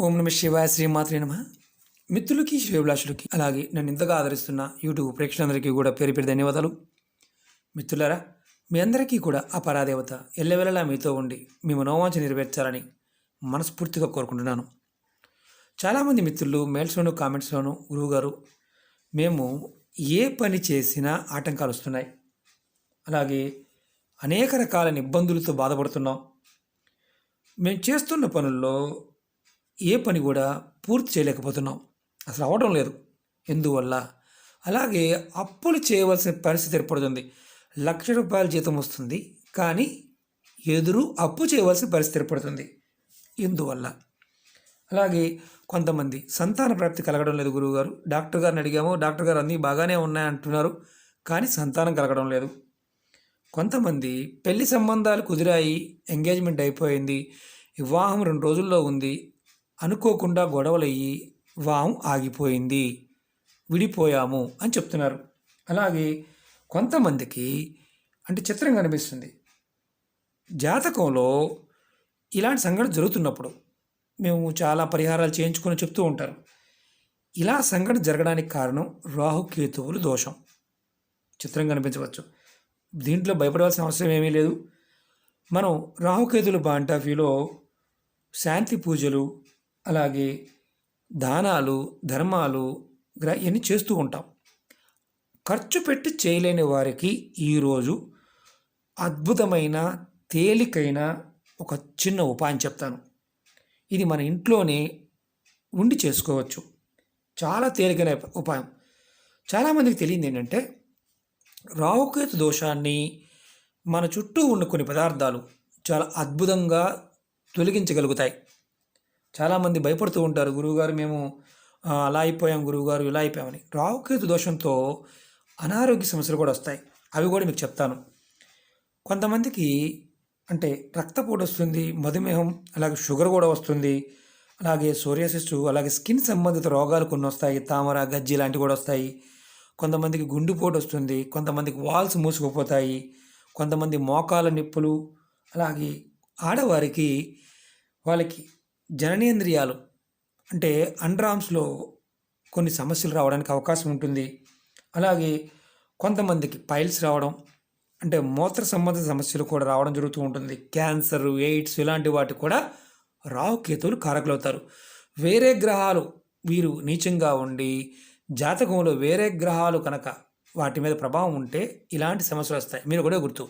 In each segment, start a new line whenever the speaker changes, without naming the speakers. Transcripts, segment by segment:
ఓం నమ శివాయ శ్రీమాత్రే నమ. మిత్రులకి శ్రేభిలాషులకి అలాగే నన్ను ఇంతగా ఆదరిస్తున్న యూట్యూబ్ ప్రేక్షకులందరికీ కూడా పేరు పేరు ధన్యవాదాలు. మిత్రులారా మీ అందరికీ కూడా ఆ పరాదేవత ఎల్లవెల్లలా మీతో ఉండి మీ మనోవాంఛ నెరవేర్చాలని మనస్ఫూర్తిగా కోరుకుంటున్నాను. చాలామంది మిత్రులు మెయిల్స్లోను కామెంట్స్లోను గురువుగారు మేము ఏ పని చేసినా ఆటంకాలు వస్తున్నాయి. అలాగే అనేక రకాలైన ఇబ్బందులతో బాధపడుతున్నాం. మేము చేస్తున్న పనుల్లో ఏ పని కూడా పూర్తి చేయలేకపోతున్నాం. అసలు అవడం లేదు. ఎందువల్ల? అలాగే అప్పులు చేయవలసిన పరిస్థితి ఏర్పడుతుంది. లక్ష రూపాయల జీతం వస్తుంది. కానీ ఎదురు అప్పు చేయవలసిన పరిస్థితి ఏర్పడుతుంది. ఎందువల్ల? అలాగే కొంతమంది సంతాన ప్రాప్తి కలగడం లేదు గురువుగారు. డాక్టర్ గారిని అడిగాము. డాక్టర్ గారు అన్నీ బాగానే ఉన్నాయంటున్నారు. కానీ సంతానం కలగడం లేదు. కొంతమంది పెళ్ళి సంబంధాలు కుదిరాయి ఎంగేజ్మెంట్ అయిపోయింది వివాహం రెండు రోజుల్లో ఉంది అనుకోకుండా గొడవలయ్యి వాము ఆగిపోయింది. విడిపోయాము అని చెప్తున్నారు. అలాగే కొంతమందికి అంటే చిత్రం కనిపిస్తుంది జాతకంలో ఇలాంటి సంఘటన జరుగుతున్నప్పుడు మేము చాలా పరిహారాలు చేయించుకొని చెప్తూ ఉంటారు. ఇలా సంఘటన జరగడానికి కారణం రాహుకేతువులు దోషం. చిత్రం కనిపించవచ్చు దీంట్లో భయపడవలసిన అవసరం ఏమీ లేదు. మనం రాహుకేతులు బాంటాఫీలో శాంతి పూజలు అలాగే దానాలు ధర్మాలు ఇవన్నీ చేస్తూ ఉంటాం. ఖర్చు పెట్టి చేయలేని వారికి ఈరోజు అద్భుతమైన తేలికైన ఒక చిన్న ఉపాయం చెప్తాను. ఇది మన ఇంట్లోనే ఉండి చేసుకోవచ్చు. చాలా తేలికైన ఉపాయం. చాలామందికి తెలియదు ఏంటంటే రాహుకేతు దోషాన్ని మన చుట్టూ ఉన్న కొన్ని పదార్థాలు చాలా అద్భుతంగా తొలగించగలుగుతాయి. చాలామంది భయపడుతూ ఉంటారు గురువుగారు మేము అలా అయిపోయాం గురువుగారు ఇలా అయిపోయామని. రాహుకేతు దోషంతో అనారోగ్య సమస్యలు కూడా వస్తాయి. అవి కూడా మీకు చెప్తాను. కొంతమందికి అంటే రక్తపోటు వస్తుంది మధుమేహం అలాగే షుగర్ కూడా వస్తుంది అలాగే సోరియాసిస్టు అలాగే స్కిన్ సంబంధిత రోగాలు కొన్ని వస్తాయి తామర గజ్జి లాంటివి కూడా వస్తాయి. కొంతమందికి గుండెపోటు వస్తుంది కొంతమందికి వాల్స్ మూసుకుపోతాయి కొంతమంది మోకాల నిప్పులు అలాగే ఆడవారికి వాళ్ళకి జననేంద్రియాలు అంటే అండర్ఆర్మ్స్లో కొన్ని సమస్యలు రావడానికి అవకాశం ఉంటుంది. అలాగే కొంతమందికి పైల్స్ రావడం అంటే మూత్ర సంబంధ సమస్యలు కూడా రావడం జరుగుతూ ఉంటుంది. క్యాన్సర్ ఎయిడ్స్ ఇలాంటి వాటికి కూడా రాహుకేతువులు కారకులవుతారు. వేరే గ్రహాలు వీరు నీచంగా ఉండి జాతకంలో వేరే గ్రహాలు కనుక వాటి మీద ప్రభావం ఉంటే ఇలాంటి సమస్యలు వస్తాయి. మీరు కూడా గుర్తు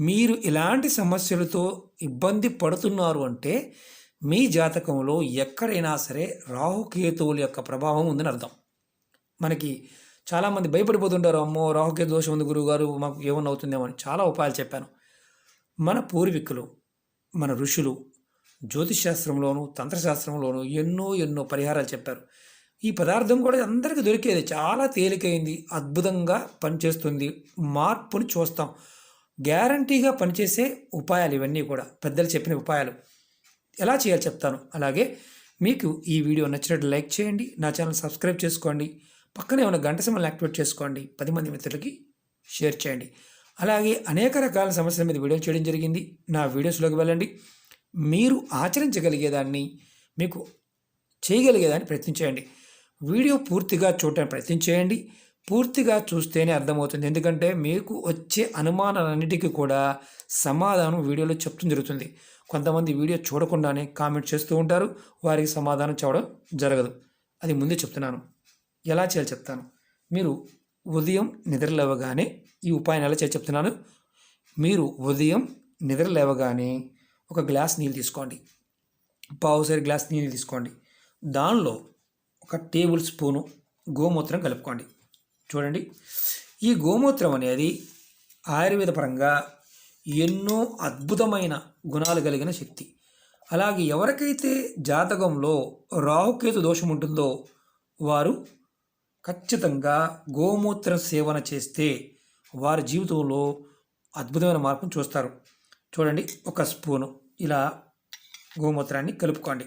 మీరు ఇలాంటి సమస్యలతో ఇబ్బంది పడుతున్నారు అంటే మీ జాతకంలో ఎక్కడైనా సరే రాహుకేతువుల యొక్క ప్రభావం ఉందని అర్థం. మనకి చాలామంది భయపడిపోతుంటారు అమ్మో రాహుకేతు దోషం ఉంది గురువుగారు మాకు ఏమన్నా అవుతుందేమో అని చాలా ఉపాయాలు చెప్పాను. మన పూర్వీకులు మన ఋషులు జ్యోతిషాస్త్రంలోను తంత్రశాస్త్రంలోను ఎన్నో ఎన్నో పరిహారాలు చెప్పారు. ఈ పదార్థం కూడా అందరికీ దొరికేది. చాలా తేలికైంది అద్భుతంగా పనిచేస్తుంది మార్పుని చూస్తాం. గ్యారంటీగా పనిచేసే ఉపాయాలు ఇవన్నీ కూడా పెద్దలు చెప్పిన ఉపాయాలు. ఎలా చేయాలో చెప్తాను. అలాగే మీకు ఈ వీడియో నచ్చినట్టు లైక్ చేయండి నా ఛానల్ సబ్స్క్రైబ్ చేసుకోండి పక్కనే ఉన్న గంట సమయం యాక్టివేట్ చేసుకోండి పది మంది మిత్రులకి షేర్ చేయండి. అలాగే అనేక రకాల సమస్యల మీద వీడియోలు చేయడం జరిగింది. నా వీడియోస్లోకి వెళ్ళండి. మీరు ఆచరించగలిగేదాన్ని మీకు చేయగలిగేదాన్ని ప్రయత్నించేయండి వీడియో పూర్తిగా చూడటానికి ప్రయత్నం చేయండి. పూర్తిగా చూస్తేనే అర్థమవుతుంది. ఎందుకంటే మీకు వచ్చే అనుమానాలన్నిటికీ కూడా సమాధానం వీడియోలో చెప్తూ జరుగుతుంది. కొంతమంది వీడియో చూడకుండానే కామెంట్ చేస్తూ ఉంటారు. వారికి సమాధానం చెప్పడం జరగదు. అది ముందే చెప్తున్నాను. ఎలా చేయాలో చెప్తాను. మీరు ఉదయం నిద్ర లేవగానే ఈ ఉపాయం ఎలా చేయాలి చెప్తున్నాను. మీరు ఉదయం నిద్ర లేవగానే ఒక గ్లాస్ నీళ్ళు తీసుకోండి. పావుసరి గ్లాస్ నీళ్ళు తీసుకోండి. దానిలో ఒక టేబుల్ స్పూను గోమూత్రం కలుపుకోండి. చూడండి. ఈ గోమూత్రం అనేది ఆయుర్వేద పరంగా ఎన్నో అద్భుతమైన గుణాలు కలిగిన శక్తి. అలాగే ఎవరికైతే జాతకంలో రాహుకేతు దోషం ఉంటుందో వారు ఖచ్చితంగా గోమూత్ర సేవన చేస్తే వారి జీవితంలో అద్భుతమైన మార్పును చూస్తారు. చూడండి ఒక స్పూను. ఇలా గోమూత్రాన్ని కలుపుకోండి.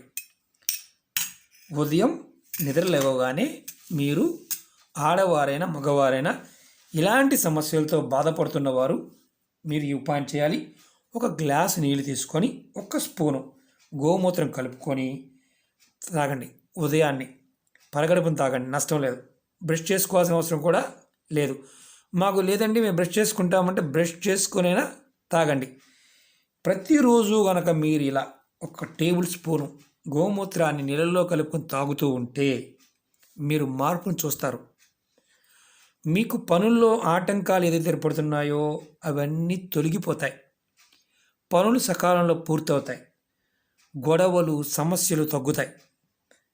ఉదయం నిద్ర లేవగానే మీరు ఆడవారైనా మగవారైనా ఇలాంటి సమస్యలతో బాధపడుతున్న వారు మీరు ఈ ఉపాయం చేయాలి. ఒక గ్లాస్ నీళ్ళు తీసుకొని ఒక స్పూను గోమూత్రం కలుపుకొని తాగండి. ఉదయాన్నే పరగడుపుని తాగండి. నష్టం లేదు. బ్రష్ చేసుకోవాల్సిన అవసరం కూడా లేదు. మాకు లేదండి మేము బ్రష్ చేసుకుంటామంటే బ్రష్ చేసుకునైనా తాగండి. ప్రతిరోజు కనుక మీరు ఇలా ఒక టేబుల్ స్పూను గోమూత్రాన్ని నీళ్ళల్లో కలుపుకొని తాగుతూ ఉంటే మీరు మార్పును చూస్తారు. మీకు పనుల్లో ఆటంకాలు ఏదైతే ఏర్పడుతున్నాయో అవన్నీ తొలగిపోతాయి. పనులు సకాలంలో పూర్తవుతాయి. గొడవలు సమస్యలు తగ్గుతాయి.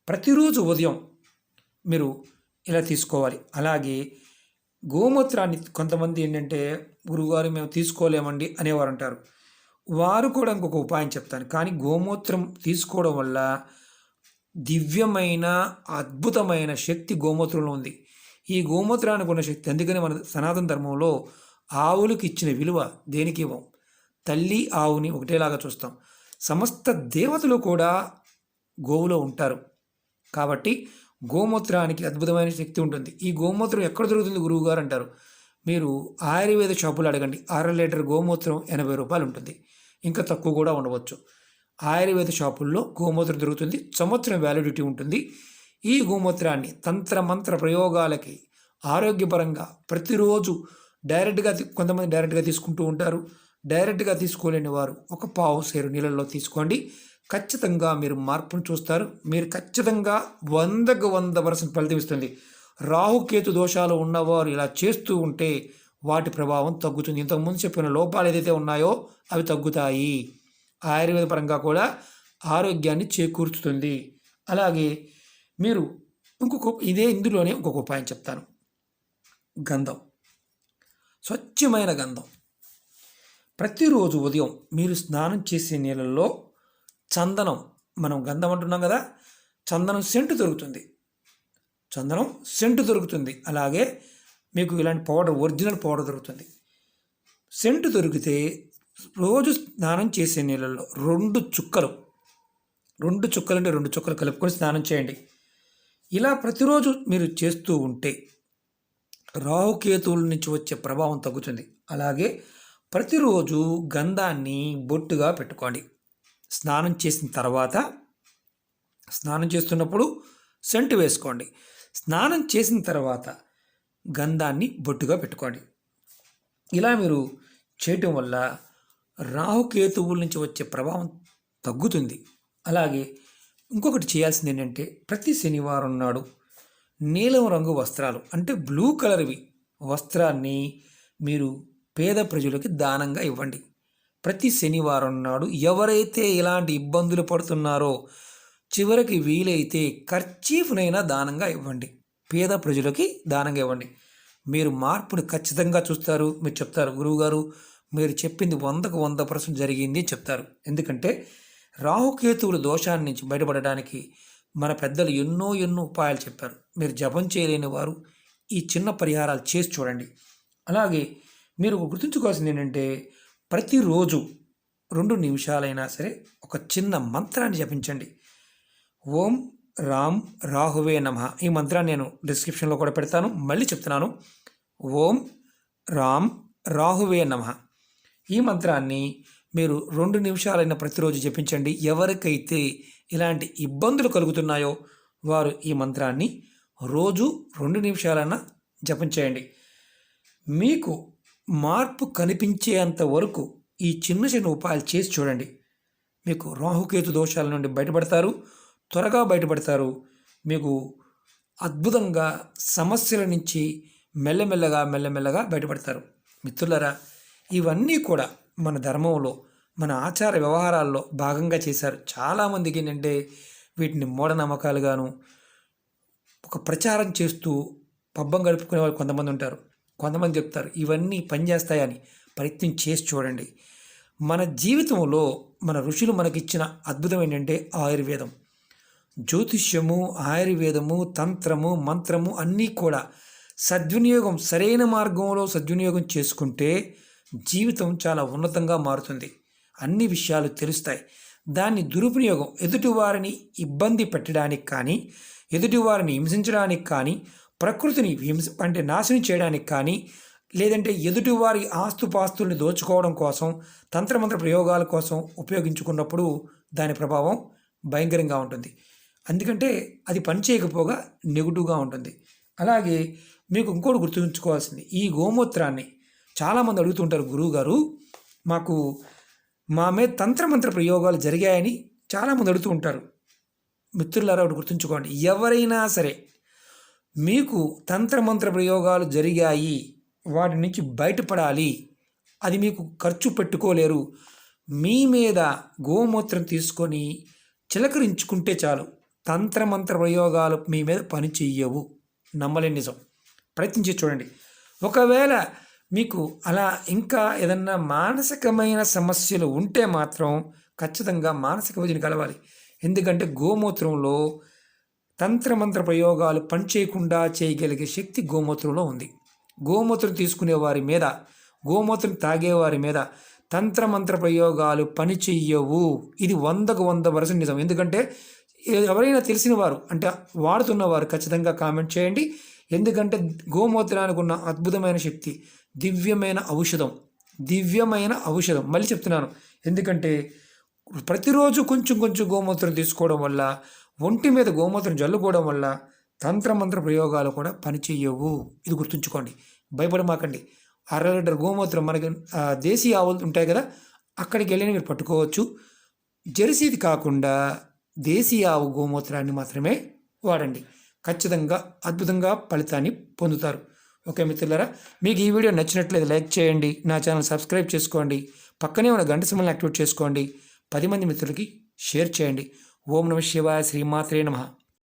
ప్రతిరోజు ఉదయం మీరు ఇలా తీసుకోవాలి. అలాగే గోమూత్రాన్ని కొంతమంది ఏంటంటే గురువుగారు మేము తీసుకోలేమండి అనేవారు అంటారు. వారు కూడా ఇంకొక ఉపాయం చెప్తాను కానీ గోమూత్రం తీసుకోవడం వల్ల దివ్యమైన అద్భుతమైన శక్తి గోమూత్రంలో ఉంది. ఈ గోమూత్రానికి ఉన్న శక్తి. అందుకని మన సనాతన ధర్మంలో ఆవులకు ఇచ్చిన విలువ దేనికి ఇవ్వం? తల్లి ఆవుని ఒకటేలాగా చూస్తాం. సమస్త దేవతలు కూడా గోవులో ఉంటారు. కాబట్టి గోమూత్రానికి అద్భుతమైన శక్తి ఉంటుంది. ఈ గోమూత్రం ఎక్కడ దొరుకుతుంది గురువు గారు అంటారు. మీరు ఆయుర్వేద షాపులు అడగండి. అర లీటర్ గోమూత్రం ఎనభై రూపాయలు ఉంటుంది. ఇంకా తక్కువ కూడా ఉండవచ్చు. ఆయుర్వేద షాపుల్లో గోమూత్రం దొరుకుతుంది. సంవత్సరం వ్యాలిడిటీ ఉంటుంది. ఈ గోమూత్రాన్ని తంత్ర మంత్ర ప్రయోగాలకి ఆరోగ్యపరంగా ప్రతిరోజు డైరెక్ట్గా కొంతమంది డైరెక్ట్గా తీసుకుంటూ ఉంటారు. డైరెక్ట్గా తీసుకోలేని వారు ఒక పావు సేరు నీళ్ళల్లో తీసుకోండి. ఖచ్చితంగా మీరు మార్పును చూస్తారు. మీరు ఖచ్చితంగా వందకు వంద పర్సెంట్ ఫలితం ఇస్తుంది. రాహుకేతు దోషాలు ఉన్నవారు ఇలా చేస్తూ ఉంటే వాటి ప్రభావం తగ్గుతుంది. ఇంతకుముందు చెప్పిన లోపాలు ఏదైతే ఉన్నాయో అవి తగ్గుతాయి. ఆయుర్వేద పరంగా కూడా ఆరోగ్యాన్ని చేకూర్చుతుంది అలాగే మీరు ఇంకొక ఇదే ఇందులోనే ఇంకొక ఉపాయం చెప్తాను. గంధం. స్వచ్ఛమైన గంధం. ప్రతిరోజు ఉదయం మీరు స్నానం చేసే నీళ్ళల్లో చందనం మనం గంధం అంటున్నాం కదా చందనం సెంటు దొరుకుతుంది. చందనం సెంటు దొరుకుతుంది. అలాగే మీకు ఇలాంటి పౌడర్ ఒరిజినల్ పౌడర్ దొరుకుతుంది. సెంటు దొరికితే రోజు స్నానం చేసే నీళ్ళల్లో రెండు చుక్కలు రెండు చుక్కలు అంటే రెండు చుక్కలు కలుపుకొని స్నానం చేయండి. ఇలా ప్రతిరోజు మీరు చేస్తూ ఉంటే రాహుకేతువుల నుంచి వచ్చే ప్రభావం తగ్గుతుంది. అలాగే ప్రతిరోజు గంధాన్ని బొట్టుగా పెట్టుకోండి. స్నానం చేసిన తర్వాత స్నానం చేస్తున్నప్పుడు సెంటు వేసుకోండి. స్నానం చేసిన తర్వాత గంధాన్ని బొట్టుగా పెట్టుకోండి. ఇలా మీరు చేయటం వల్ల రాహుకేతువుల నుంచి వచ్చే ప్రభావం తగ్గుతుంది. అలాగే ఇంకొకటి చేయాల్సింది ఏంటంటే ప్రతి శనివారం నాడు నీలం రంగు వస్త్రాలు అంటే బ్లూ కలర్వి వస్త్రాన్ని మీరు పేద ప్రజలకి దానంగా ఇవ్వండి. ప్రతి శనివారం నాడు ఎవరైతే ఇలాంటి ఇబ్బందులు పడుతున్నారో చివరికి వీలైతే ఖర్చీఫ్నైనా దానంగా ఇవ్వండి. పేద ప్రజలకి దానంగా ఇవ్వండి. మీరు మార్పుని ఖచ్చితంగా చూస్తారు మీరు చెప్తారు గురువుగారు మీరు చెప్పింది వందకు వంద పర్సెంట్ జరిగింది చెప్తారు. ఎందుకంటే రాహుకేతువుల దోషాన్ని నుంచి బయటపడడానికి మన పెద్దలు ఎన్నో ఎన్నో ఉపాయాలు చెప్పారు. మీరు జపం చేయలేని వారు ఈ చిన్న పరిహారాలు చేసి చూడండి. అలాగే మీరు గుర్తుంచుకోవాల్సింది ఏంటంటే ప్రతిరోజు రెండు నిమిషాలైనా సరే ఒక చిన్న మంత్రాన్ని జపించండి. ఓం రామ్ రాహువే నమ. ఈ మంత్రాన్ని నేను డిస్క్రిప్షన్లో కూడా పెడతాను. మళ్ళీ చెప్తున్నాను. ఓం రామ్ రాహువే నమ. ఈ మంత్రాన్ని మీరు రెండు నిమిషాలైన ప్రతిరోజు జపించండి. ఎవరికైతే ఇలాంటి ఇబ్బందులు కలుగుతున్నాయో వారు ఈ మంత్రాన్ని రోజు రెండు నిమిషాలైనా జపం చేయండి మీకు మార్పు కనిపించేంత వరకు ఈ చిన్న చిన్న ఉపాయాలు చేసి చూడండి. మీకు రాహుకేతు దోషాల నుండి బయటపడతారు. త్వరగా బయటపడతారు. మీకు అద్భుతంగా సమస్యల నుంచి మెల్లమెల్లగా మెల్లమెల్లగా బయటపడతారు. మిత్రులరా ఇవన్నీ కూడా మన ధర్మంలో మన ఆచార వ్యవహారాల్లో భాగంగా చేశారు. చాలామందికి ఏంటంటే వీటిని మూఢనమ్మకాలుగాను ఒక ప్రచారం చేస్తూ పబ్బం గడుపుకునే వాళ్ళు కొంతమంది ఉంటారు. కొంతమంది చెప్తారు ఇవన్నీ పనిచేస్తాయని ప్రయత్నం చేసి చూడండి. మన జీవితంలో మన ఋషులు మనకిచ్చిన అద్భుతం ఏంటంటే ఆయుర్వేదం. జ్యోతిష్యము ఆయుర్వేదము తంత్రము మంత్రము అన్నీ కూడా సద్వినియోగం సరైన మార్గంలో సద్వినియోగం చేసుకుంటే జీవితం చాలా ఉన్నతంగా మారుతుంది. అన్ని విషయాలు తెలుస్తాయి. దాన్ని దురుపయోగం ఎదుటివారిని ఇబ్బంది పెట్టడానికి కానీ ఎదుటివారిని హింసించడానికి కానీ ప్రకృతిని హింస అంటే నాశనం చేయడానికి కానీ లేదంటే ఎదుటివారి ఆస్తుపాస్తుల్ని దోచుకోవడం కోసం తంత్రమంత్ర ప్రయోగాల కోసం ఉపయోగించుకున్నప్పుడు దాని ప్రభావం భయంకరంగా ఉంటుంది. ఎందుకంటే అది పని చేయకపోగా నెగిటివ్గా ఉంటుంది. అలాగే మీకు ఇంకోటి గుర్తుంచుకోవాల్సింది. ఈ గోమూత్రాన్ని చాలామంది అడుగుతుంటారు గురువు గారు మాకు మా మీద తంత్రమంత్ర ప్రయోగాలు జరిగాయని చాలామంది అడుగుతూ ఉంటారు. మిత్రులారా ఒకటి గుర్తుంచుకోండి. ఎవరైనా సరే మీకు తంత్రమంత్ర ప్రయోగాలు జరిగాయి వాటి నుంచి బయటపడాలి అది మీకు ఖర్చు పెట్టుకోలేరు మీ మీద గోమూత్రం తీసుకొని చిలకరించుకుంటే చాలు. తంత్రమంత్ర ప్రయోగాలు మీ మీద పని చెయ్యవు. నమ్మలేని నిజం. ప్రయత్నించి చూడండి. ఒకవేళ మీకు అలా ఇంకా ఏదన్నా మానసికమైన సమస్యలు ఉంటే మాత్రం ఖచ్చితంగా మానసిక వైద్యుని కలవాలి. ఎందుకంటే గోమూత్రంలో తంత్రమంత్ర ప్రయోగాలు పనిచేయకుండా చేయగలిగే శక్తి గోమూత్రంలో ఉంది. గోమూత్రం తీసుకునే వారి మీద గోమూత్రం తాగేవారి మీద తంత్రమంత్ర ప్రయోగాలు పని చెయ్యవు ఇది వందకు వంద పర్సెంట్ నిజం. ఎందుకంటే ఎవరైనా తెలిసిన వారు అంటే వాడుతున్నవారు ఖచ్చితంగా కామెంట్ చేయండి. ఎందుకంటే గోమూత్రానికి ఉన్న అద్భుతమైన శక్తి దివ్యమైన ఔషధం దివ్యమైన ఔషధం. మళ్ళీ చెప్తున్నాను. ఎందుకంటే ప్రతిరోజు కొంచెం కొంచెం గోమూత్రం తీసుకోవడం వల్ల ఒంటి మీద గోమూత్రం జల్లుకోవడం వల్ల తంత్రమంత్ర ప్రయోగాలు కూడా పనిచేయవు. ఇది గుర్తుంచుకోండి. భయపడమాకండి. అర లీటర్ గోమూత్రం మనకి దేశీయ దేశీ ఆవులు ఉంటాయి కదా అక్కడికి వెళ్ళి మీరు పట్టుకోవచ్చు. జెర్సీది కాకుండా దేశీయ ఆవు గోమూత్రాన్ని మాత్రమే వాడండి. ఖచ్చితంగా అద్భుతంగా ఫలితాన్ని పొందుతారు. ఓకే మిత్రులారా మీకు ఈ వీడియో నచ్చినట్లయితే లైక్ చేయండి నా ఛానల్ సబ్స్క్రైబ్ చేసుకోండి పక్కనే ఉన్న గంట సింబల్ని యాక్టివేట్ చేసుకోండి పది మంది మిత్రులకి షేర్ చేయండి. ఓం నమ శివాయ శ్రీమాత్రే నమః.